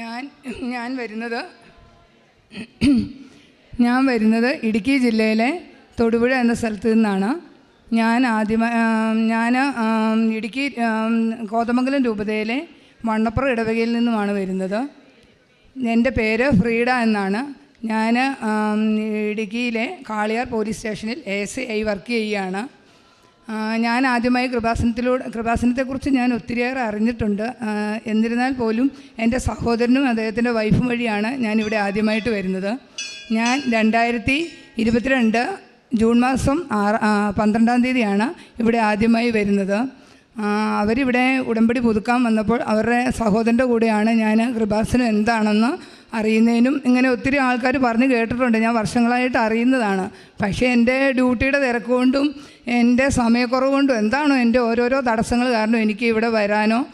ഞാൻ ഞാൻ വരുന്നത് ഞാൻ വരുന്നത് ഇടുക്കി ജില്ലയിലെ തൊടുപുഴ എന്ന സ്ഥലത്ത് നിന്നാണ്. ഞാൻ ആദ്യമായി ഞാൻ ഇടുക്കി കോതമംഗലം രൂപതയിലെ വണ്ണപ്പുറം ഇടവകയിൽ നിന്നുമാണ് വരുന്നത്. എന്റെ പേര് ഫ്രീഡ എന്നാണ്. ഞാൻ ഇടുക്കിയിലെ കാളിയാർ പോലീസ് സ്റ്റേഷനിൽ എ എസ് ഐ വർക്ക് ചെയ്യുകയാണ് ഞാൻ ആദ്യമായി കൃപാസനത്തിലൂടെ കൃപാസനത്തെക്കുറിച്ച് ഞാൻ ഒത്തിരിയേറെ അറിഞ്ഞിട്ടുണ്ട്. എന്നിരുന്നാൽ പോലും എന്റെ സഹോദരനും അദ്ദേഹത്തിന്റെ വൈഫും വഴിയാണ് ഞാൻ ഇവിടെ ആദ്യമായിട്ട് വരുന്നത്. ഞാൻ രണ്ടായിരത്തി ഇരുപത്തിരണ്ട് ജൂൺ മാസം ആറ് പന്ത്രണ്ടാം തീയതിയാണ് ഇവിടെ ആദ്യമായി വരുന്നത്. അവരിവിടെ ഉടമ്പടി പുതുക്കാൻ വന്നപ്പോൾ അവരുടെ സഹോദരന്റെ കൂടെയാണ് ഞാൻ കൃപാസനം എന്താണെന്ന് അറിയുന്നതിനും ഇങ്ങനെ ഒത്തിരി ആൾക്കാർ പറഞ്ഞ് കേട്ടിട്ടുണ്ട്. ഞാൻ വർഷങ്ങളായിട്ട് അറിയുന്നതാണ്. പക്ഷേ എന്റെ ഡ്യൂട്ടിയുടെ തിരക്ക് കൊണ്ടും എന്റെ സമയക്കുറവ് കൊണ്ടും എന്താണോ എന്റെ ഓരോരോ തടസ്സങ്ങൾ കാരണം എനിക്ക് ഇവിടെ വരാനോ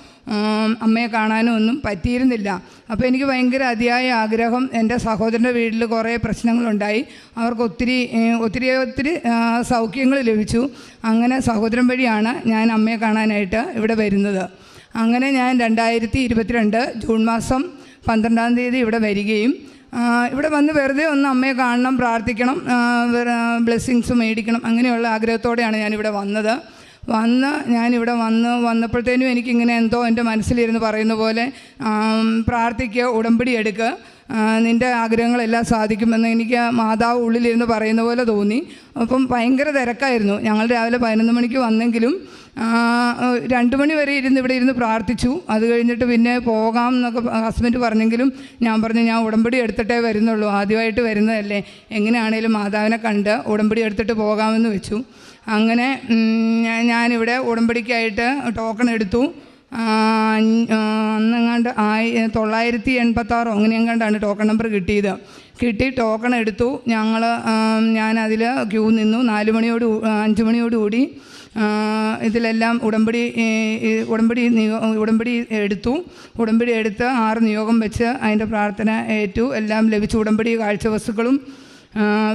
അമ്മയെ കാണാനോ ഒന്നും പറ്റിയിരുന്നില്ല. അപ്പോൾ എനിക്ക് ഭയങ്കര അതിയായ ആഗ്രഹം എന്റെ സഹോദരന്റെ വീട്ടിൽ കുറേ പ്രശ്നങ്ങളുണ്ടായി. അവർക്ക് ഒത്തിരി ഒത്തിരി ഒത്തിരി സൗഖ്യങ്ങൾ ലഭിച്ചു. അങ്ങനെ സഹോദരൻ വഴിയാണ് ഞാൻ അമ്മയെ കാണാനായിട്ട് ഇവിടെ വരുന്നത്. അങ്ങനെ ഞാൻ രണ്ടായിരത്തി ഇരുപത്തിരണ്ട് ജൂൺ മാസം പന്ത്രണ്ടാം തീയതി ഇവിടെ വരികയും ഇവിടെ വന്ന് വെറുതെ ഒന്ന് അമ്മയെ കാണണം പ്രാർത്ഥിക്കണം ബ്ലെസ്സിങ്സ് മേടിക്കണം അങ്ങനെയുള്ള ആഗ്രഹത്തോടെയാണ് ഞാനിവിടെ വന്നത്. വന്ന് ഞാനിവിടെ വന്ന് വന്നപ്പോഴത്തേനും എനിക്കിങ്ങനെ എന്തോ എന്റെ മനസ്സിലിരുന്ന് പറയുന്ന പോലെ പ്രാർത്ഥിക്കുക ഉടമ്പടി എടുക്കുക. നിന്റെ ആഗ്രഹങ്ങളെല്ലാം സാധിക്കുമെന്ന് എനിക്ക് മാതാവ് ഉള്ളിലിരുന്ന് പറയുന്ന പോലെ തോന്നി. അപ്പം ഭയങ്കര തിരക്കായിരുന്നു. ഞങ്ങൾ രാവിലെ പതിനൊന്ന് മണിക്ക് വന്നെങ്കിലും രണ്ട് മണി വരെ ഇരുന്ന് ഇവിടെ ഇരുന്ന് പ്രാർത്ഥിച്ചു. അത് കഴിഞ്ഞിട്ട് പിന്നെ പോകാം എന്നൊക്കെ ഹസ്ബൻഡ് പറഞ്ഞെങ്കിലും ഞാൻ പറഞ്ഞു ഞാൻ ഉടമ്പടി എടുത്തിട്ടേ വരുന്നുള്ളൂ. ആദ്യമായിട്ട് വരുന്നതല്ലേ. എങ്ങനെയാണേലും മാതാവിനെ കണ്ട് ഉടമ്പടി എടുത്തിട്ട് പോകാമെന്ന് വെച്ചു. അങ്ങനെ ഞാനിവിടെ ഉടമ്പടിക്കായിട്ട് ടോക്കൺ എടുത്തു. അന്നെങ്ങാണ്ട് ആയി തൊള്ളായിരത്തി എൺപത്താറോ അങ്ങനെ എങ്ങാണ്ടാണ് ടോക്കൺ നമ്പർ കിട്ടിയത്. കിട്ടി ടോക്കൺ എടുത്തു. ഞങ്ങൾ ഞാനതിൽ ക്യൂ നിന്നു. നാല് മണിയോട് അഞ്ച് മണിയോടുകൂടി ഇതിലെല്ലാം ഉടമ്പടി ഉടമ്പടി ഉടമ്പടി എടുത്തു. ഉടമ്പടി എടുത്ത് ആറ് നിയോഗം വെച്ച് അതിന്റെ പ്രാർത്ഥന ഏറ്റു. എല്ലാം ലഭിച്ചു. ഉടമ്പടി കാഴ്ചവസ്തുക്കളും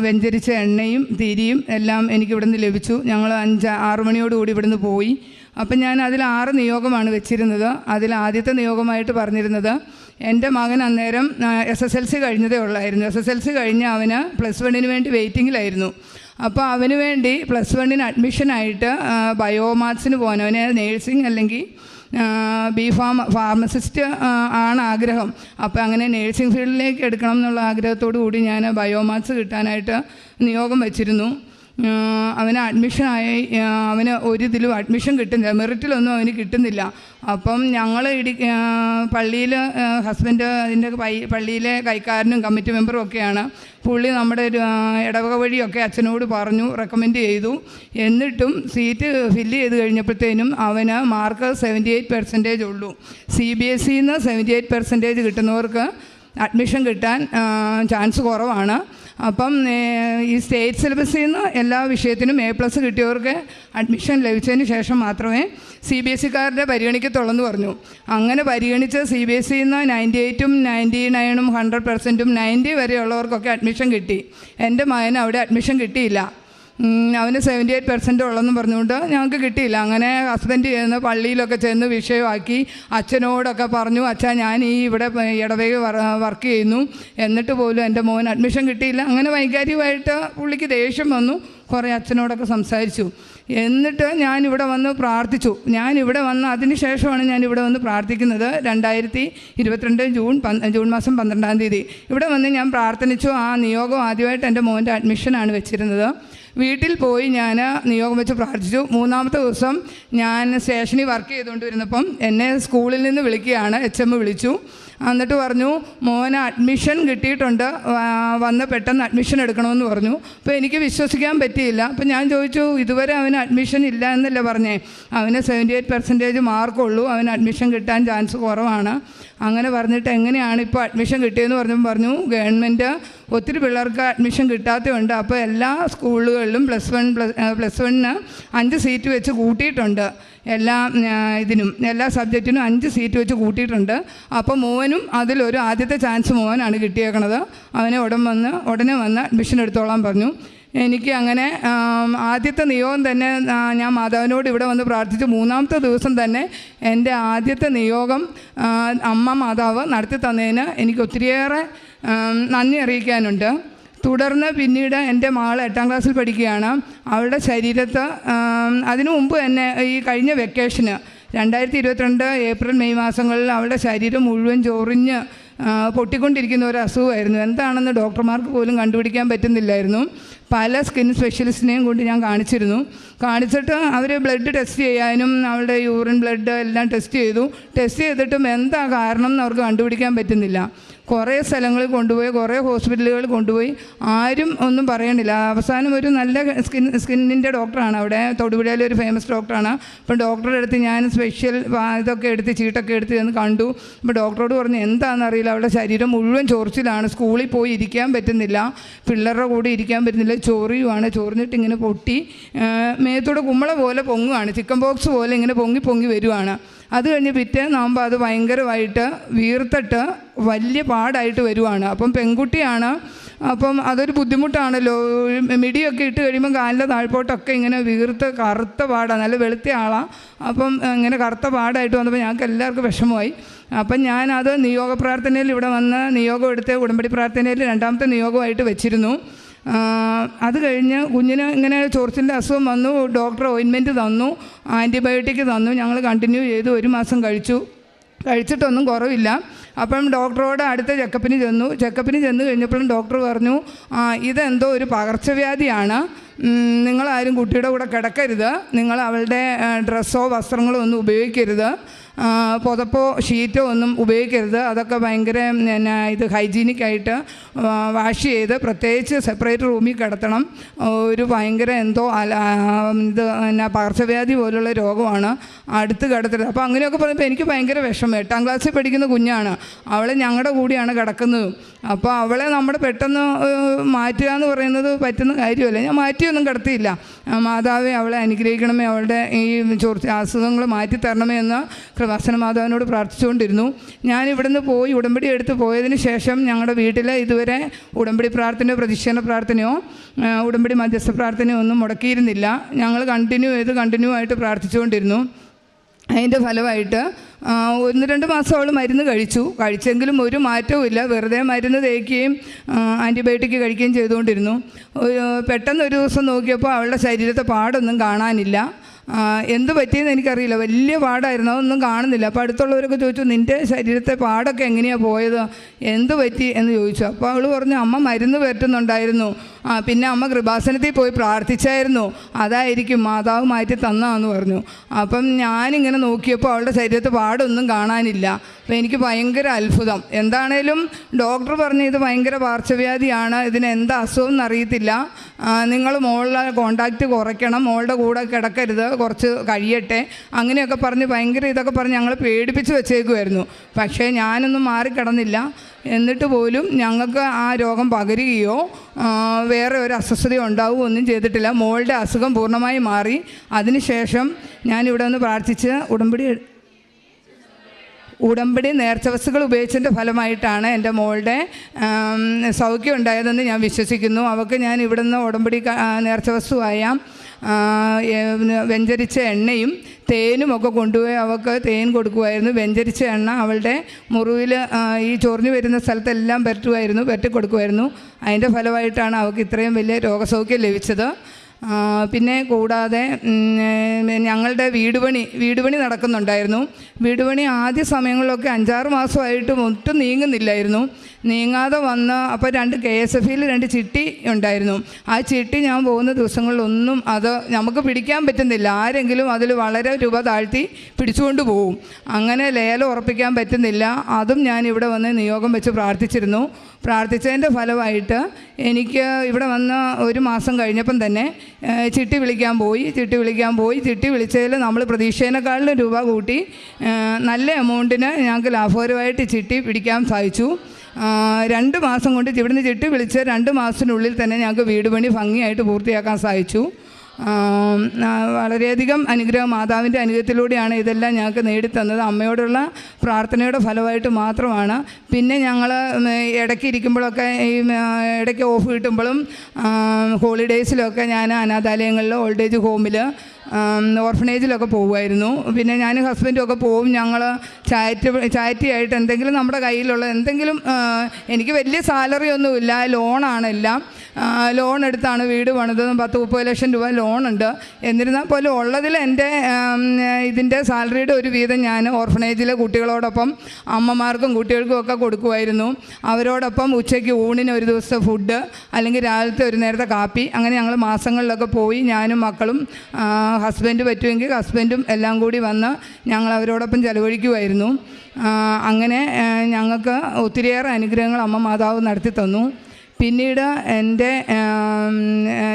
വെഞ്ചരിച്ച എണ്ണയും തിരിയും എല്ലാം എനിക്ക് ഇവിടുന്ന് ലഭിച്ചു. ഞങ്ങൾ അഞ്ച് ആറ് മണിയോടുകൂടി ഇവിടുന്ന് പോയി. അപ്പം ഞാൻ അതിൽ ആറ് നിയോഗമാണ് വെച്ചിരുന്നത്. അതിൽ ആദ്യത്തെ നിയോഗമായിട്ട് പറഞ്ഞിരുന്നത് എന്റെ മകൻ അന്നേരം എസ് എസ് എൽ സി കഴിഞ്ഞതേ ഉള്ളായിരുന്നു. എസ് എസ് എൽ സി കഴിഞ്ഞ് അവന് പ്ലസ് വണ്ണിന് വേണ്ടി വെയിറ്റിങ്ങിലായിരുന്നു. അപ്പോൾ അവന് വേണ്ടി പ്ലസ് വണ്ണിന് അഡ്മിഷനായിട്ട് ബയോമാത്സിന് പോകാൻ അവന് നേഴ്സിംഗ് അല്ലെങ്കിൽ ബി ഫാം ഫാർമസിസ്റ്റ് ആണ് ആഗ്രഹം. അപ്പോൾ അങ്ങനെ നേഴ്സിംഗ് ഫീൽഡിലേക്ക് എടുക്കണം എന്നുള്ള ആഗ്രഹത്തോടു കൂടി ഞാൻ ബയോമാത്സ് കിട്ടാനായിട്ട് നിയോഗം വെച്ചിരുന്നു. അവന് അഡ്മിഷനായി അവന് ഒരു ഇതിലും അഡ്മിഷൻ കിട്ടുന്നില്ല. മെറിറ്റിലൊന്നും അവന് കിട്ടുന്നില്ല. അപ്പം ഞങ്ങൾ ഇടി പള്ളിയിൽ ഹസ്ബൻഡ് അതിന്റെ പള്ളിയിലെ കൈക്കാരനും കമ്മിറ്റി മെമ്പറും ഒക്കെയാണ്. പുള്ളി നമ്മുടെ ഒരു, ഇടവക വഴിയൊക്കെ അച്ഛനോട് പറഞ്ഞു റെക്കമെൻഡ് ചെയ്തു. എന്നിട്ടും സീറ്റ് ഫില്ല് ചെയ്ത് കഴിഞ്ഞപ്പോഴത്തേനും അവന് മാർക്ക് സെവന്റി എയ്റ്റ് പെർസെന്റേജ് ഉള്ളൂ. സി ബി എസ് സിന്ന് സെവന്റി എയ്റ്റ് പെർസെന്റേജ് കിട്ടുന്നവർക്ക് അഡ്മിഷൻ കിട്ടാൻ ചാൻസ് കുറവാണ്. അപ്പം ഈ സ്റ്റേറ്റ് സിലബസിൽ നിന്ന് എല്ലാ വിഷയത്തിനും എ പ്ലസ് കിട്ടിയവർക്ക് അഡ്മിഷൻ ലഭിച്ചതിന് ശേഷം മാത്രമേ സി ബി എസ് സിക്കാരുടെ പരിഗണിക്കത്തുള്ളെന്ന് പറഞ്ഞു. അങ്ങനെ പരിഗണിച്ച് സി ബി എസ് സിന്ന് നയന്റി എയ്റ്റും നയന്റി നയനും ഹൺഡ്രഡ് പെർസെന്റും നയന്റി വരെയുള്ളവർക്കൊക്കെ അഡ്മിഷൻ കിട്ടി. എന്റെ മകന് അവിടെ അഡ്മിഷൻ കിട്ടിയില്ല. അവന് സെവന്റി എയ്റ്റ് പെർസെന്റ് ഉള്ളെന്ന് പറഞ്ഞുകൊണ്ട് ഞങ്ങൾക്ക് കിട്ടിയില്ല. അങ്ങനെ ഹസ്ബൻഡ് ചെന്ന് പള്ളിയിലൊക്കെ ചെന്ന് വിഷയമാക്കി അച്ഛനോടൊക്കെ പറഞ്ഞു അച്ഛാ ഞാൻ ഈ ഇവിടെ ഇടവക വർക്ക് ചെയ്യുന്നു. എന്നിട്ട് പോലും എന്റെ മോൻ അഡ്മിഷൻ കിട്ടിയില്ല. അങ്ങനെ വൈകാരികമായിട്ട് പുള്ളിക്ക് ദേഷ്യം വന്നു. കുറേ അച്ഛനോടൊക്കെ സംസാരിച്ചു. എന്നിട്ട് ഞാൻ ഇവിടെ വന്ന് പ്രാർത്ഥിച്ചു. ഞാൻ ഇവിടെ വന്ന് അതിന് ശേഷമാണ് ഞാൻ ഇവിടെ വന്ന് പ്രാർത്ഥിക്കുന്നത്. രണ്ടായിരത്തി ഇരുപത്തിരണ്ട് ജൂൺ ജൂൺ മാസം പന്ത്രണ്ടാം തീയതി. ഇവിടെ വന്ന് ഞാൻ പ്രാർത്ഥനിച്ചു ആ നിയോഗം ആദ്യമായിട്ട് എന്റെ മോന്റെ അഡ്മിഷനാണ് വെച്ചിരുന്നത്. വീട്ടിൽ പോയി ഞാൻ നിയോഗം വെച്ച് പ്രാർത്ഥിച്ചു. മൂന്നാമത്തെ ദിവസം ഞാൻ സ്റ്റേഷനിൽ വർക്ക് ചെയ്തുകൊണ്ടിരുന്നപ്പം എന്നെ സ്കൂളിൽ നിന്ന് വിളിക്കുകയാണ്. എച്ച് എം വിളിച്ചു. എന്നിട്ട് പറഞ്ഞു മോന് അഡ്മിഷൻ കിട്ടിയിട്ടുണ്ട്. വന്ന് പെട്ടെന്ന് അഡ്മിഷൻ എടുക്കണമെന്ന് പറഞ്ഞു. അപ്പോൾ എനിക്ക് വിശ്വസിക്കാൻ പറ്റിയില്ല. അപ്പോൾ ഞാൻ ചോദിച്ചു ഇതുവരെ അവന് അഡ്മിഷൻ ഇല്ല എന്നല്ലേ പറഞ്ഞേ? അവന് സെവന്റി എയ്റ്റ് പെർസെന്റേജ് മാർക്കുള്ളൂ അവന് അഡ്മിഷൻ കിട്ടാൻ ചാൻസ് കുറവാണ്. അങ്ങനെ പറഞ്ഞിട്ട് എങ്ങനെയാണ് ഇപ്പോൾ അഡ്മിഷൻ കിട്ടിയതെന്ന് പറഞ്ഞപ്പോൾ പറഞ്ഞു ഗവൺമെന്റ് ഒത്തിരി പിള്ളേർക്ക് അഡ്മിഷൻ കിട്ടാത്തതുണ്ട് അപ്പോൾ എല്ലാ സ്കൂളുകളിലും പ്ലസ് വൺ പ്ലസ് പ്ലസ് വണ്ണിന് അഞ്ച് സീറ്റ് വെച്ച് കൂട്ടിയിട്ടുണ്ട്. എല്ലാ ഇതിനും എല്ലാ സബ്ജക്റ്റിനും അഞ്ച് സീറ്റ് വെച്ച് കൂട്ടിയിട്ടുണ്ട്. അപ്പോൾ മോനും അതിലൊരു ആദ്യത്തെ ചാൻസ് മോനാണ് കിട്ടിയേക്കണത്. അവനെ ഉടൻ വന്ന് ഉടനെ വന്ന് അഡ്മിഷൻ എടുത്തോളാൻ പറഞ്ഞു. എനിക്ക് അങ്ങനെ ആദ്യത്തെ നിയോഗം തന്നെ ഞാൻ മാതാവിനോട് ഇവിടെ വന്ന് പ്രാർത്ഥിച്ചു. മൂന്നാമത്തെ ദിവസം തന്നെ എന്റെ ആദ്യത്തെ നിയോഗം അമ്മ മാതാവ് നടത്തി തന്നതിന് എനിക്ക് ഒത്തിരിയേറെ നന്ദി അറിയിക്കാനുണ്ട്. തുടർന്ന് പിന്നീട് എന്റെ മകൾ എട്ടാം ക്ലാസ്സിൽ പഠിക്കുകയാണ്. അവളുടെ ശരീരത്ത് അതിനു മുമ്പ് തന്നെ ഈ കഴിഞ്ഞ വെക്കേഷന് രണ്ടായിരത്തി ഇരുപത്തിരണ്ട് ഏപ്രിൽ മെയ് മാസങ്ങളിൽ അവളുടെ ശരീരം മുഴുവൻ ചൊറിഞ്ഞ് പൊട്ടിക്കൊണ്ടിരിക്കുന്ന ഒരു അസുഖമായിരുന്നു. എന്താണെന്ന് ഡോക്ടർമാർക്ക് പോലും കണ്ടുപിടിക്കാൻ പറ്റുന്നില്ലായിരുന്നു. പല സ്കിൻ സ്പെഷ്യലിസ്റ്റിനെയും കൊണ്ട് ഞാൻ കാണിച്ചിരുന്നു. കാണിച്ചിട്ട് അവർ ബ്ലഡ് ടെസ്റ്റ് ചെയ്യാനും അവളുടെ യൂറിൻ ബ്ലഡ് എല്ലാം ടെസ്റ്റ് ചെയ്തു. ടെസ്റ്റ് ചെയ്തിട്ടും എന്താ കാരണം എന്ന് അവർക്ക് കണ്ടുപിടിക്കാൻ പറ്റുന്നില്ല. കുറേ സ്ഥലങ്ങളിൽ കൊണ്ടുപോയി കുറേ ഹോസ്പിറ്റലുകളിൽ കൊണ്ടുപോയി. ആരും ഒന്നും പറയണില്ല. അവസാനം ഒരു നല്ല സ്കിൻ സ്കിന്നിന്റെ ഡോക്ടറാണ് അവിടെ. തൊടുപുഴയിലെ ഒരു ഫേമസ് ഡോക്ടറാണ്. അപ്പം ഡോക്ടറുടെ അടുത്ത് ഞാൻ സ്പെഷ്യൽ ഇതൊക്കെ എടുത്ത് ചീട്ടൊക്കെ എടുത്ത് ചെന്ന് കണ്ടു. അപ്പോൾ ഡോക്ടറോട് പറഞ്ഞു എന്താണെന്ന് അറിയില്ല അവളുടെ ശരീരം മുഴുവൻ ചൊറിച്ചിലാണ്. സ്കൂളിൽ പോയി ഇരിക്കാൻ പറ്റുന്നില്ല. പിള്ളേരുടെ കൂടെ ഇരിക്കാൻ പറ്റുന്നില്ല. ചൊറിയുമാണ് ചൊറിഞ്ഞിട്ട് ഇങ്ങനെ പൊട്ടി മേത്തോടെ കുമ്മള പോലെ പൊങ്ങുകയാണ് ചിക്കൻ ബോക്സ് പോലെ ഇങ്ങനെ പൊങ്ങി പൊങ്ങി വരുവാണ്. അത് കഴിഞ്ഞ് പിറ്റേന്നാകുമ്പോൾ അത് ഭയങ്കരമായിട്ട് വീർത്തിട്ട് വലിയ പാടായിട്ട് വരുവാണ്. അപ്പം പെൺകുട്ടിയാണ്. അപ്പം അതൊരു ബുദ്ധിമുട്ടാണല്ലോ. മിടിയൊക്കെ ഇട്ട് കഴിയുമ്പോൾ കാലിന്റെ താഴ്പോട്ടൊക്കെ ഇങ്ങനെ വീർത്ത് കറുത്ത പാടാണ് നല്ല വെളുത്ത ആളാണ് അപ്പം ഇങ്ങനെ കറുത്ത പാടായിട്ട് വന്നപ്പോൾ ഞങ്ങൾക്ക് എല്ലാവർക്കും വിഷമമായി. അപ്പം ഞാനത് നിയോഗ പ്രാർത്ഥനയിൽ ഇവിടെ വന്ന് നിയോഗം എടുത്ത് ഉടമ്പടി പ്രാർത്ഥനയിൽ രണ്ടാമത്തെ നിയോഗമായിട്ട് വെച്ചിരുന്നു. അത് കഴിഞ്ഞ് കുഞ്ഞിന് ഇങ്ങനെ ചൊറിച്ചിന്റെ അസുഖം വന്നു ഡോക്ടർ ഓയിൻമെന്റ് തന്നു ആന്റിബയോട്ടിക് തന്നു. ഞങ്ങൾ കണ്ടിന്യൂ ചെയ്തു. ഒരു മാസം കഴിച്ചു. കഴിച്ചിട്ടൊന്നും കുറവില്ല. അപ്പം ഡോക്ടറോട് അടുത്ത ചെക്കപ്പിന് ചെന്നു. ചെക്കപ്പിന് ചെന്ന് കഴിഞ്ഞപ്പോഴും ഡോക്ടർ പറഞ്ഞു "ആ, ഇതെന്തോ ഒരു പകർച്ചവ്യാധിയാണ്. നിങ്ങളാരും കുട്ടിയുടെ കൂടെ കിടക്കരുത്. നിങ്ങൾ അവളുടെ ഡ്രസ്സോ വസ്ത്രങ്ങളോ ഒന്നും ഉപയോഗിക്കരുത്. പുതപ്പോ ഷീറ്റോ ഒന്നും ഉപയോഗിക്കരുത്. അതൊക്കെ ഭയങ്കര പിന്നെ ഇത് ഹൈജീനിക്കായിട്ട് വാഷ് ചെയ്ത് പ്രത്യേകിച്ച് സെപ്പറേറ്റ് റൂമിൽ കിടത്തണം. ഒരു ഭയങ്കര എന്തോ അല ഇത് പിന്നെ പകർച്ചവ്യാധി പോലുള്ള രോഗമാണ് അടുത്ത് കിടത്തരുത്. അപ്പോൾ അങ്ങനെയൊക്കെ പറയുമ്പോൾ എനിക്ക് ഭയങ്കര വിഷമം. എട്ടാം ക്ലാസ്സിൽ പഠിക്കുന്ന കുഞ്ഞാണ്. അവൾ ഞങ്ങളുടെ കൂടിയാണ് കിടക്കുന്നത്. അപ്പോൾ അവളെ നമ്മൾ പെട്ടെന്ന് മാറ്റുക എന്ന് പറയുന്നത് പറ്റുന്ന കാര്യമല്ല. ഞാൻ മാറ്റിയൊന്നും കിടത്തിയില്ല. മാതാവേ അവളെ അനുഗ്രഹിക്കണമേ. അവളുടെ ഈ ചോർച്ച അസുഖങ്ങൾ മാറ്റി തരണമേ എന്ന് കൃപാസന മാതാവിനോട് പ്രാർത്ഥിച്ചുകൊണ്ടിരുന്നു. ഞാൻ ഇവിടുന്ന് പോയി ഉടമ്പടി എടുത്ത് പോയതിന് ശേഷം ഞങ്ങളുടെ വീട്ടിൽ ഇതുവരെ ഉടമ്പടി പ്രാർത്ഥനയോ പ്രതിഷേധ പ്രാർത്ഥനയോ ഉടമ്പടി മധ്യസ്ഥ പ്രാർത്ഥനയോ ഒന്നും മുടക്കിയിരുന്നില്ല. ഞങ്ങൾ കണ്ടിന്യൂ ചെയ്ത് കണ്ടിന്യൂ ആയിട്ട് പ്രാർത്ഥിച്ചുകൊണ്ടിരുന്നു. അതിന്റെ ഫലമായിട്ട് ഒന്ന് രണ്ട് മാസം അവൾ മരുന്ന് കഴിച്ചു. കഴിച്ചെങ്കിലും ഒരു മാറ്റവും ഇല്ല. വെറുതെ മരുന്ന് തേക്കുകയും ആന്റിബയോട്ടിക് കഴിക്കുകയും ചെയ്തുകൊണ്ടിരുന്നു. പെട്ടെന്ന് ഒരു ദിവസം നോക്കിയപ്പോൾ അവളുടെ ശരീരത്തെ പാടൊന്നും കാണാനില്ല. എന്ത് പറ്റിയെന്ന് എനിക്കറിയില്ല. വലിയ പാടായിരുന്നു. അതൊന്നും കാണുന്നില്ല. അപ്പോൾ അടുത്തുള്ളവരൊക്കെ ചോദിച്ചു നിന്റെ ശരീരത്തെ പാടൊക്കെ എങ്ങനെയാണ് പോയത്? എന്ത് പറ്റി? എന്ന് ചോദിച്ചു. അപ്പോൾ അവൾ പറഞ്ഞു അമ്മ മരുന്ന് പറ്റുന്നുണ്ടായിരുന്നു ആ പിന്നെ അമ്മ കൃപാസനത്തിൽ പോയി പ്രാർത്ഥിച്ചായിരുന്നു. അതായിരിക്കും മാതാവ് മാറ്റി തന്നാന്ന് പറഞ്ഞു. അപ്പം ഞാനിങ്ങനെ നോക്കിയപ്പോൾ അവളുടെ ശരീരത്ത് പാടൊന്നും കാണാനില്ല. അപ്പോൾ എനിക്ക് ഭയങ്കര അത്ഭുതം. എന്താണേലും ഡോക്ടർ പറഞ്ഞു ഇത് ഭയങ്കര പാർശ്വവ്യാധിയാണ് ഇതിന് എന്താ അസുഖം എന്നറിയത്തില്ല. നിങ്ങൾ മോളുടെ കോണ്ടാക്റ്റ് കുറയ്ക്കണം മോളുടെ കൂടെ കിടക്കരുത് കുറച്ച് കഴിയട്ടെ. അങ്ങനെയൊക്കെ പറഞ്ഞ് ഭയങ്കര ഇതൊക്കെ പറഞ്ഞ് ഞങ്ങൾ പേടിപ്പിച്ച് വെച്ചേക്കുമായിരുന്നു പക്ഷേ ഞാനൊന്നും മാറിക്കിടന്നില്ല. എന്നിട്ട് പോലും ഞങ്ങൾക്ക് ആ രോഗം പകരുകയോ വേറെ ഒരു അസ്വസ്ഥതയോ ഉണ്ടാവുകയോ ഒന്നും ചെയ്തിട്ടില്ല. മോളുടെ അസുഖം പൂർണമായി മാറി. അതിനുശേഷം ഞാനിവിടെ ഒന്ന് പ്രാർത്ഥിച്ച് ഉടമ്പടി ഉടമ്പടി നേർച്ചവസ്തുക്കൾ ഉപയോഗിച്ചതിന്റെ ഫലമായിട്ടാണ് എന്റെ മോളുടെ സൗഖ്യം ഉണ്ടായതെന്ന് ഞാൻ വിശ്വസിക്കുന്നു. അവൾക്ക് ഞാൻ ഇവിടുന്ന് ഉടമ്പടി നേർച്ച വസ്തുവായ വെഞ്ചരിച്ച എണ്ണയും തേനും ഒക്കെ കൊണ്ടുപോയി അവൾക്ക് തേൻ കൊടുക്കുമായിരുന്നു വെഞ്ചരിച്ച എണ്ണ അവളുടെ മുറിവിൽ ഈ ചൊറിഞ്ഞു വരുന്ന സ്ഥലത്തെല്ലാം പരട്ടുമായിരുന്നു പരട്ടി കൊടുക്കുമായിരുന്നു അതിന്റെ ഫലമായിട്ടാണ് അവൾക്ക് ഇത്രയും വലിയ രോഗസൗഖ്യം ലഭിച്ചത്. പിന്നെ കൂടാതെ ഞങ്ങളുടെ വീടുപണി വീടുപണി നടക്കുന്നുണ്ടായിരുന്നു. വീടുപണി ആദ്യ സമയങ്ങളിലൊക്കെ അഞ്ചാറ് മാസമായിട്ട് ഒട്ടും നീങ്ങുന്നില്ലായിരുന്നു. നീങ്ങാതെ വന്ന അപ്പോൾ രണ്ട് കെ എസ് എഫ് ഇയിൽ രണ്ട് ചിട്ടി ഉണ്ടായിരുന്നു. ആ ചിട്ടി ഞാൻ പോകുന്ന ദിവസങ്ങളിലൊന്നും അത് നമുക്ക് പിടിക്കാൻ പറ്റുന്നില്ല. ആരെങ്കിലും അതിൽ വളരെ രൂപ താഴ്ത്തി പിടിച്ചുകൊണ്ട് പോകും അങ്ങനെ ലേലം ഉറപ്പിക്കാൻ പറ്റുന്നില്ല. അതും ഞാൻ ഇവിടെ വന്ന് നിയോഗം വെച്ച് പ്രാർത്ഥിച്ചിരുന്നു. പ്രാർത്ഥിച്ചതിന്റെ ഫലമായിട്ട് എനിക്ക് ഇവിടെ വന്ന് ഒരു മാസം കഴിഞ്ഞപ്പം തന്നെ ചിട്ടി വിളിക്കാൻ പോയി ചിട്ടി വിളിക്കാൻ പോയി. ചിട്ടി വിളിച്ചതിൽ നമ്മൾ പ്രതീക്ഷേനേക്കാളിലും രൂപ കൂട്ടി നല്ല എമൗണ്ടിന് ഞങ്ങൾക്ക് ലാഭകരമായിട്ട് ചിട്ടി പിടിക്കാൻ സാധിച്ചു. രണ്ട് മാസം കൊണ്ട് ഇവിടുന്ന് ചിട്ടി വിളിച്ച് രണ്ട് മാസത്തിനുള്ളിൽ തന്നെ ഞങ്ങൾക്ക് വീട് പണി ഭംഗിയായിട്ട് പൂർത്തിയാക്കാൻ സാധിച്ചു. വളരെയധികം അനുഗ്രഹം മാതാവിന്റെ അനുഗ്രഹത്തിലൂടെയാണ് ഇതെല്ലാം ഞങ്ങൾക്ക് നേടിത്തന്നത്. അമ്മയോടുള്ള പ്രാർത്ഥനയുടെ ഫലമായിട്ട് മാത്രമാണ്. പിന്നെ ഞങ്ങൾ ഇടയ്ക്ക് ഇരിക്കുമ്പോഴൊക്കെ ഈ ഇടയ്ക്ക് ഓഫ് കിട്ടുമ്പോഴും ഹോളിഡേയ്സിലൊക്കെ ഞാൻ അനാഥാലയങ്ങളിൽ ഓൾഡ് ഏജ് ഹോമിൽ ഓർഫനേജിലൊക്കെ പോകുമായിരുന്നു പിന്നെ ഞാൻ ഹസ്ബൻഡും ഒക്കെ പോവും. ഞങ്ങൾ ചാറ്റ് ചാറ്റിയായിട്ട് എന്തെങ്കിലും നമ്മുടെ കയ്യിലുള്ള എന്തെങ്കിലും എനിക്ക് വലിയ സാലറി ഒന്നുമില്ല ലോണാണ് എല്ലാം. ലോൺ എടുത്താണ് വീട് പണിത് പത്ത് മുപ്പത് ലക്ഷം രൂപ ലോണുണ്ട് എന്നിരുന്നാൽ പോലും ഉള്ളതിൽ എന്റെ ഇതിന്റെ സാലറിയുടെ ഒരു വീതം ഞാൻ ഓർഫനേജിലെ കുട്ടികളോടൊപ്പം അമ്മമാർക്കും കുട്ടികൾക്കും ഒക്കെ കൊടുക്കുമായിരുന്നു. അവരോടൊപ്പം ഉച്ചയ്ക്ക് ഊണിന് ഒരു ദിവസത്തെ ഫുഡ് അല്ലെങ്കിൽ രാവിലത്തെ ഒരു നേരത്തെ കാപ്പി. അങ്ങനെ ഞങ്ങൾ മാസങ്ങളിലൊക്കെ പോയി. ഞാനും മക്കളും ഹസ്ബൻഡ് പറ്റുമെങ്കിൽ ഹസ്ബൻഡും എല്ലാം കൂടി വന്ന് ഞങ്ങൾ അവരോടൊപ്പം ചെലവഴിക്കുമായിരുന്നു അങ്ങനെ ഞങ്ങൾക്ക് ഒത്തിരിയേറെ അനുഗ്രഹങ്ങൾ അമ്മ മാതാവ് നടത്തി തന്നു പിന്നീട് എന്റെ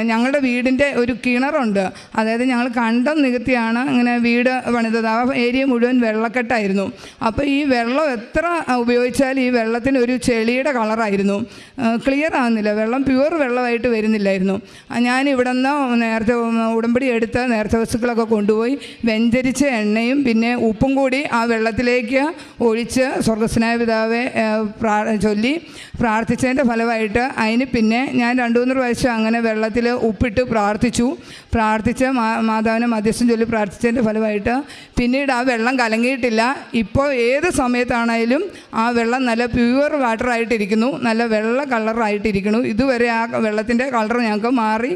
ഞങ്ങളുടെ വീടിന്റെ ഒരു കിണറുണ്ട്. അതായത് ഞങ്ങൾ കണ്ടം നികത്തിയാണ് ഇങ്ങനെ വീട് പണിതത്. ആ ഏരിയ മുഴുവൻ വെള്ളക്കെട്ടായിരുന്നു. അപ്പോൾ ഈ വെള്ളം എത്ര ഉപയോഗിച്ചാൽ ഈ വെള്ളത്തിന് ഒരു ചെളിയുടെ കളറായിരുന്നു. ക്ലിയർ ആകുന്നില്ല വെള്ളം പ്യുവർ വെള്ളമായിട്ട് വരുന്നില്ലായിരുന്നു. ഞാൻ ഇവിടെ നിന്ന് നേരത്തെ ഉടമ്പടി എടുത്ത് നേരത്തെ വസ്തുക്കളൊക്കെ കൊണ്ടുപോയി വെഞ്ചരിച്ച എണ്ണയും പിന്നെ ഉപ്പും കൂടി ആ വെള്ളത്തിലേക്ക് ഒഴിച്ച് സ്വർഗസ്നായ പിതാവെ പ്രാ ചൊല്ലി പ്രാർത്ഥിച്ചതിന്റെ ഫലമായിട്ട് അതിന് പിന്നെ ഞാൻ രണ്ടു മൂന്ന് പ്രാവശ്യം അങ്ങനെ വെള്ളത്തിൽ ഉപ്പിട്ട് പ്രാർത്ഥിച്ചു. പ്രാർത്ഥിച്ച് മാ മാതാവിനെ മധ്യസ്ഥം ചൊല്ലി പ്രാർത്ഥിച്ചതിന്റെ ഫലമായിട്ട് പിന്നീട് ആ വെള്ളം കലങ്ങിയിട്ടില്ല. ഇപ്പോൾ ഏത് സമയത്താണേലും ആ വെള്ളം നല്ല പ്യുവർ വാട്ടർ ആയിട്ടിരിക്കുന്നു നല്ല വെള്ള കളറായിട്ടിരിക്കുന്നു. ഇതുവരെ ആ വെള്ളത്തിന്റെ കളർ ഞങ്ങൾക്ക് മാറി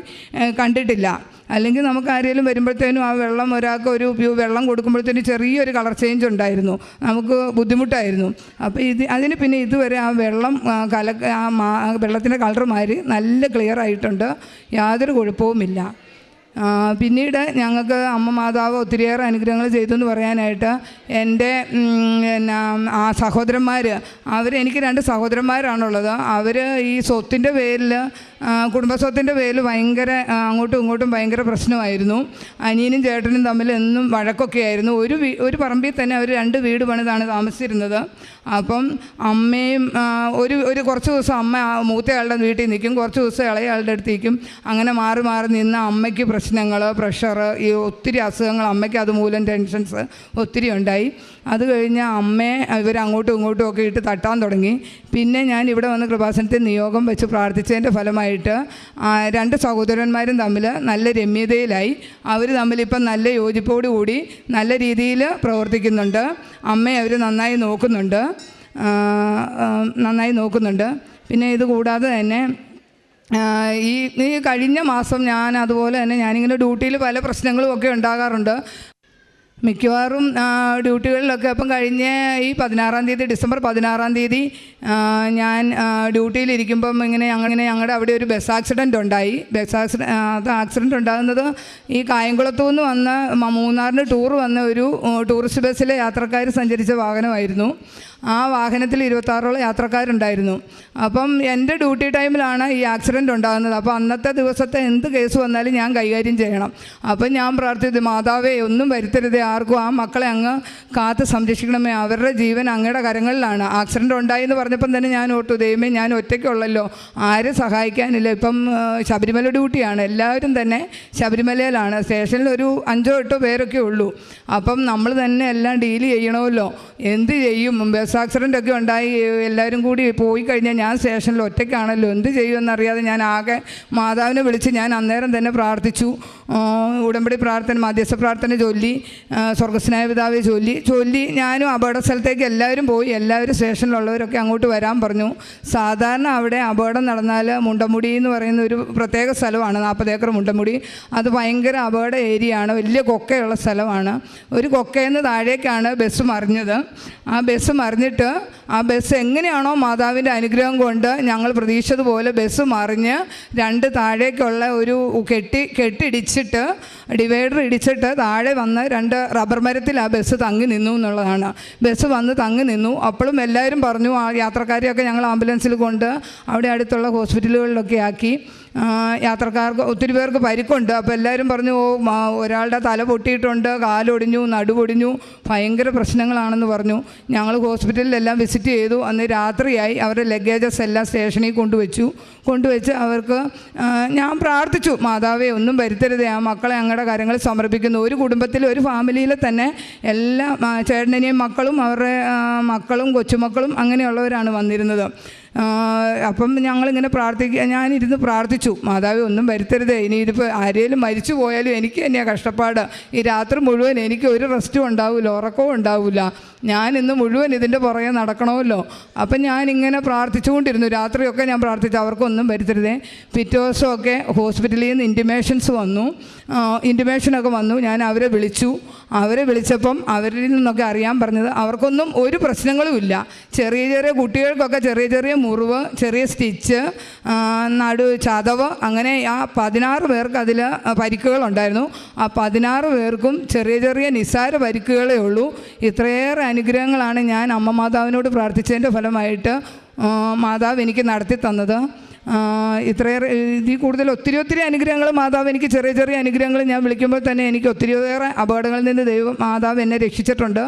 കണ്ടിട്ടില്ല. അല്ലെങ്കിൽ നമുക്ക് ആരെങ്കിലും വരുമ്പോഴത്തേനും ആ വെള്ളം ഒരാൾക്ക് ഒരു വെള്ളം കൊടുക്കുമ്പോഴത്തേനും ചെറിയൊരു കളർ ചേഞ്ച് ഉണ്ടായിരുന്നു. നമുക്ക് ബുദ്ധിമുട്ടായിരുന്നു. അപ്പോൾ ഇത് അതിന് പിന്നെ ഇതുവരെ ആ വെള്ളം കല ആ വെള്ളത്തിന്റെ കളർ മാറി നല്ല ക്ലിയർ ആയിട്ടുണ്ട്. യാതൊരു കുഴപ്പവുമില്ല. പിന്നീട് ഞങ്ങൾക്ക് അമ്മ മാതാവ് ഒത്തിരിയേറെ അനുഗ്രഹങ്ങൾ ചെയ്തു എന്ന് പറയാനായിട്ട് എന്റെ പിന്നെ ആ സഹോദരന്മാർ അവർ എനിക്ക് രണ്ട് സഹോദരന്മാരാണുള്ളത്. അവർ ഈ സ്വത്തിന്റെ പേരിൽ കുടുംബസ്വത്തിന്റെ പേരിൽ ഭയങ്കര അങ്ങോട്ടും ഇങ്ങോട്ടും ഭയങ്കര പ്രശ്നമായിരുന്നു. അനിയനും ചേട്ടനും തമ്മിൽ എന്നും വഴക്കൊക്കെ ആയിരുന്നു. ഒരു ഒരു പറമ്പിൽ തന്നെ അവർ രണ്ട് വീട് പണിതാണ് താമസിച്ചിരുന്നത്. അപ്പം അമ്മയും ഒരു ഒരു കുറച്ച് ദിവസം അമ്മ മൂത്തയാളുടെ വീട്ടിൽ നിൽക്കും. കുറച്ച് ദിവസം ഇളയയാളുടെ അടുത്ത് നിൽക്കും. അങ്ങനെ മാറി മാറി നിന്ന് അമ്മയ്ക്ക് പ്രശ്നങ്ങൾ പ്രഷർ ഈ ഒത്തിരി അസുഖങ്ങൾ അമ്മയ്ക്ക് അതുമൂലം ടെൻഷൻസ് ഒത്തിരി ഉണ്ടായി. അത് കഴിഞ്ഞ് അമ്മയെ ഇവർ അങ്ങോട്ടും ഇങ്ങോട്ടും ഒക്കെ ഇട്ട് തട്ടാൻ തുടങ്ങി. പിന്നെ ഞാൻ ഇവിടെ വന്ന് കൃപാസനത്തിൽ നിയോഗം വെച്ച് പ്രാർത്ഥിച്ചതിന്റെ ഫലമായിട്ട് രണ്ട് സഹോദരന്മാരും തമ്മിൽ നല്ല രമ്യതയിലായി. അവർ തമ്മിൽ ഇപ്പം നല്ല യോജിപ്പോടു കൂടി നല്ല രീതിയിൽ പ്രവർത്തിക്കുന്നുണ്ട്. അമ്മയെ അവർ നന്നായി നോക്കുന്നുണ്ട്. നന്നായി നോക്കുന്നുണ്ട്. പിന്നെ ഇത് കൂടാതെ തന്നെ ഈ ഈ കഴിഞ്ഞ മാസം ഞാൻ അതുപോലെ തന്നെ ഞാനിങ്ങനെ ഡ്യൂട്ടിയിൽ പല പ്രശ്നങ്ങളും ഒക്കെ ഉണ്ടാകാറുണ്ട്. മിക്കവാറും ഡ്യൂട്ടികളിലൊക്കെ അപ്പം കഴിഞ്ഞ ഈ പതിനാറാം തീയതി ഡിസംബർ പതിനാറാം തീയതി ഞാൻ ഡ്യൂട്ടിയിലിരിക്കുമ്പം ഇങ്ങനെ അങ്ങനെ ഞങ്ങളുടെ അവിടെ ഒരു ബസ് ആക്സിഡന്റ് ഉണ്ടായി. ബസ് ആക്സിഡൻ അത് ആക്സിഡന്റ് ഉണ്ടാകുന്നത് ഈ കായംകുളത്തു നിന്ന് വന്ന മൂന്നാറിന് ടൂർ വന്ന ഒരു ടൂറിസ്റ്റ് ബസ്സിലെ യാത്രക്കാർ സഞ്ചരിച്ച വാഹനമായിരുന്നു. ആ വാഹനത്തിൽ ഇരുപത്താറോളം യാത്രക്കാരുണ്ടായിരുന്നു. അപ്പം എന്റെ ഡ്യൂട്ടി ടൈമിലാണ് ഈ ആക്സിഡന്റ് ഉണ്ടാകുന്നത്. അപ്പോൾ അന്നത്തെ ദിവസത്തെ എന്ത് കേസ് വന്നാലും ഞാൻ കൈകാര്യം ചെയ്യണം. അപ്പം ഞാൻ പ്രാർത്ഥിച്ചു മാതാവേ ഒന്നും വരുത്തരുതേ. ആർക്കും ആ മക്കളെ അങ്ങ് കാത്ത് സംരക്ഷിക്കണമേ. അവരുടെ ജീവൻ അങ്ങയുടെ കരങ്ങളിലാണ്. ആക്സിഡന്റ് ഉണ്ടായി എന്ന് പറഞ്ഞപ്പം തന്നെ ഞാൻ ഓട്ടു ദൈവമേ ഞാൻ ഒറ്റയ്ക്കുള്ളല്ലോ. ആരും സഹായിക്കാനില്ല. ഇപ്പം ശബരിമല ഡ്യൂട്ടിയാണ്. എല്ലാവരും തന്നെ ശബരിമലയിലാണ്. സ്റ്റേഷനിൽ ഒരു അഞ്ചോ എട്ടോ പേരൊക്കെ ഉള്ളൂ. അപ്പം നമ്മൾ തന്നെ എല്ലാം ഡീൽ ചെയ്യണമല്ലോ. എന്ത് ചെയ്യും? ബസ് ആക്സിഡന്റ് ഒക്കെ ഉണ്ടായി. എല്ലാവരും കൂടി പോയി കഴിഞ്ഞാൽ ഞാൻ സ്റ്റേഷനിൽ ഒറ്റയ്ക്കാണല്ലോ. എന്ത് ചെയ്യുമെന്നറിയാതെ ഞാൻ ആകെ മാതാവിനെ വിളിച്ച് ഞാൻ അന്നേരം തന്നെ പ്രാർത്ഥിച്ചു. ഉടമ്പടി പ്രാർത്ഥന മധ്യസ്ഥ പ്രാർത്ഥന ചൊല്ലി സ്വർഗസ്നായ പിതാവെ ചൊല്ലി. ചൊല്ലി ഞാനും അപകട സ്ഥലത്തേക്ക് എല്ലാവരും പോയി. എല്ലാവരും സ്റ്റേഷനിലുള്ളവരൊക്കെ അങ്ങോട്ട് വരാൻ പറഞ്ഞു. സാധാരണ അവിടെ അപകടം നടന്നാൽ മുണ്ടമുടി എന്ന് പറയുന്ന ഒരു പ്രത്യേക സ്ഥലമാണ് നാൽപ്പത് ഏക്കർ മുണ്ടമുടി. അത് ഭയങ്കര അപകട ഏരിയയാണ് വലിയ കൊക്കയുള്ള സ്ഥലമാണ്. ഒരു കൊക്കയിൽ താഴേക്കാണ് ബസ് മറിഞ്ഞത്. ആ ബസ് മറിഞ്ഞിട്ട് ആ ബസ് എങ്ങനെയാണോ മാതാവിന്റെ അനുഗ്രഹം കൊണ്ട് ഞങ്ങൾ പ്രതീക്ഷിച്ചതുപോലെ ബസ് മറിഞ്ഞ് രണ്ട് താഴേക്കുള്ള ഒരു കെട്ടി കെട്ടിടിച്ചിട്ട് ഡിവൈഡർ ഇടിച്ചിട്ട് താഴെ വന്ന് രണ്ട് റബ്ബർ മരത്തിൽ ആ ബസ് തങ്ങി നിന്നു എന്നുള്ളതാണ്. ബസ് വന്ന് തങ്ങി നിന്നു. അപ്പോഴും എല്ലാവരും പറഞ്ഞു ആ യാത്രക്കാരെയൊക്കെ ഞങ്ങൾ ആംബുലൻസിൽ കൊണ്ട് അവിടെ അടുത്തുള്ള ഹോസ്പിറ്റലുകളിലൊക്കെ ആക്കി. യാത്രക്കാർക്ക് ഒത്തിരി പേർക്ക് പരിക്കുണ്ട്. അപ്പോൾ എല്ലാവരും പറഞ്ഞു ഓ ഒരാളുടെ തല പൊട്ടിയിട്ടുണ്ട് കാലൊടിഞ്ഞു നടുപൊടിഞ്ഞു ഭയങ്കര പ്രശ്നങ്ങളാണെന്ന് പറഞ്ഞു. ഞങ്ങൾ ഹോസ്പിറ്റലിലെല്ലാം വിസിറ്റ് ചെയ്തു. അന്ന് രാത്രിയായി അവരുടെ ലഗേജസ് എല്ലാം സ്റ്റേഷനിൽ കൊണ്ടുവച്ചു. കൊണ്ടുവച്ച് അവർക്ക് ഞാൻ പ്രാർത്ഥിച്ചു മാതാവേ ഒന്നും വരുത്തരുതേ. ആ മക്കളെ ഞങ്ങളുടെ കാര്യങ്ങൾ സമർപ്പിക്കുന്നു. ഒരു കുടുംബത്തിൽ ഒരു ഫാമിലിയിൽ തന്നെ എല്ലാ ചേട്ടനെയും മക്കളും അവരുടെ മക്കളും കൊച്ചുമക്കളും അങ്ങനെയുള്ളവരാണ് വന്നിരുന്നത്. അപ്പം ഞങ്ങളിങ്ങനെ പ്രാർത്ഥിക്കുക ഞാനിരുന്ന് പ്രാർത്ഥിച്ചു. മാതാവ് ഒന്നും വരുത്തരുതേ. ഇനി ഇതിപ്പോൾ ആരെങ്കിലും മരിച്ചു പോയാലും എനിക്ക് തന്നെയാണ് കഷ്ടപ്പാട്. ഈ രാത്രി മുഴുവൻ എനിക്ക് ഒരു റെസ്റ്റും ഉണ്ടാവില്ല ഉറക്കവും ഉണ്ടാവില്ല ഞാൻ ഇന്ന് മുഴുവൻ ഇതിന്റെ പുറകെ നടക്കണമല്ലോ. അപ്പം ഞാനിങ്ങനെ പ്രാർത്ഥിച്ചുകൊണ്ടിരുന്നു. രാത്രിയൊക്കെ ഞാൻ പ്രാർത്ഥിച്ചു. അവർക്കൊന്നും വരുത്തരുതേ. പിറ്റേ ദിവസമൊക്കെ ഹോസ്പിറ്റലിൽ നിന്ന് ഇന്റിമേഷൻസ് വന്നു ഇന്റിമേഷനൊക്കെ വന്നു. ഞാൻ അവരെ വിളിച്ചു. അവരെ വിളിച്ചപ്പം അവരിൽ നിന്നൊക്കെ അറിയാൻ പറഞ്ഞത് അവർക്കൊന്നും ഒരു പ്രശ്നങ്ങളുമില്ല ചെറിയ ചെറിയ കുട്ടികൾക്കൊക്കെ ചെറിയ ചെറിയ മുറിവ് ചെറിയ സ്റ്റിച്ച് നടു ചതവ് അങ്ങനെ ആ പതിനാറ് പേർക്ക് അതിൽ പരിക്കുകളുണ്ടായിരുന്നു. ആ പതിനാറ് പേർക്കും ചെറിയ ചെറിയ നിസ്സാര പരിക്കുകളേ ഉള്ളൂ. ഇത്രയേറെ അനുഗ്രഹങ്ങളാണ് ഞാൻ അമ്മ മാതാവിനോട് പ്രാർത്ഥിച്ചതിന്റെ ഫലമായിട്ട് മാതാവ് എനിക്ക് നടത്തി തന്നത്. ഇത്രയേറെ ഇതിൽ കൂടുതൽ ഒത്തിരി ഒത്തിരി അനുഗ്രഹങ്ങൾ മാതാവ് എനിക്ക് ചെറിയ ചെറിയ അനുഗ്രഹങ്ങൾ ഞാൻ വിളിക്കുമ്പോൾ തന്നെ എനിക്ക് ഒത്തിരി ഒത്തിരിയേറെ അപകടങ്ങളിൽ നിന്ന് ദൈവം മാതാവ് എന്നെ രക്ഷിച്ചിട്ടുണ്ട്.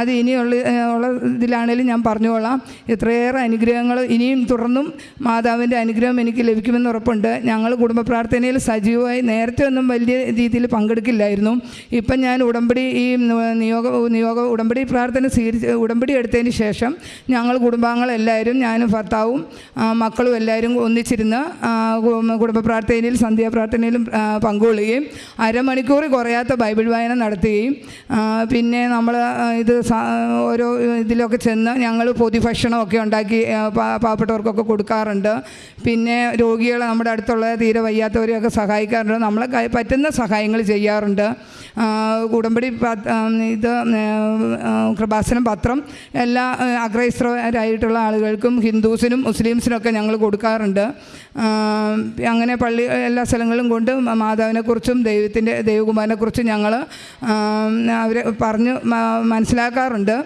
അത് ഇനിയുള്ള ഉള്ള ഇതിലാണേലും ഞാൻ പറഞ്ഞുകൊള്ളാം. ഇത്രയേറെ അനുഗ്രഹങ്ങൾ ഇനിയും തുടർന്നും മാതാവിന്റെ അനുഗ്രഹം എനിക്ക് ലഭിക്കുമെന്ന് ഉറപ്പുണ്ട്. ഞങ്ങൾ കുടുംബ പ്രാർത്ഥനയിൽ സജീവമായി നേരത്തെ ഒന്നും വലിയ രീതിയിൽ പങ്കെടുക്കില്ലായിരുന്നു. ഇപ്പം ഞാൻ ഉടമ്പടി ഈ നിയോഗ നിയോഗ ഉടമ്പടി പ്രാർത്ഥന സ്വീകരിച്ച് ഉടമ്പടി എടുത്തതിന് ശേഷം ഞങ്ങൾ കുടുംബാംഗങ്ങളെല്ലാവരും ഞാനും ഭർത്താവും മക്കളും എല്ലാവരും ഒന്നിച്ചിരുന്ന് കുടുംബ പ്രാർത്ഥനയിൽ സന്ധ്യാപ്രാർത്ഥനയിലും പങ്കുകൊള്ളുകയും അരമണിക്കൂർ കുറയാത്ത ബൈബിൾ വായന നടത്തുകയും പിന്നെ നമ്മൾ ഇത് സ- ഓരോ ഇതിലൊക്കെ ചെന്ന് ഞങ്ങൾ പൊതുഭക്ഷണമൊക്കെ ഉണ്ടാക്കി പാവപ്പെട്ടവർക്കൊക്കെ കൊടുക്കാറുണ്ട്. പിന്നെ രോഗികളെ നമ്മുടെ അടുത്തുള്ള തീരെ വയ്യാത്തവരെയൊക്കെ സഹായിക്കാറുണ്ട്. നമ്മളെ പറ്റുന്ന സഹായങ്ങൾ ചെയ്യാറുണ്ട്. ഉടമ്പടി ഇത് കൃപാസനം പത്രം എല്ലാ അഗ്രൈസ്രായിട്ടുള്ള ആളുകൾക്കും ഹിന്ദുസിനും മുസ്ലിംസിനൊക്കെ ഞങ്ങൾ കൊടുക്കാറുണ്ട്. അങ്ങനെ പള്ളി എല്ലാ സ്ഥലങ്ങളും കൊണ്ട് മാതാവിനെക്കുറിച്ചും ദൈവത്തിന്റെ ദൈവകുമാരനെക്കുറിച്ചും ഞങ്ങൾ അവരെ പറഞ്ഞ് മ- മനസ്സിലാക്കാറുണ്ട്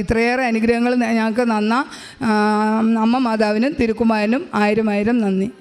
ഇത്രയേറെ അനുഗ്രഹങ്ങൾ ഞങ്ങൾക്ക് നന്ന അമ്മ മാതാവിനും തിരുക്കുമാരനും ആയിരം ആയിരം നന്ദി.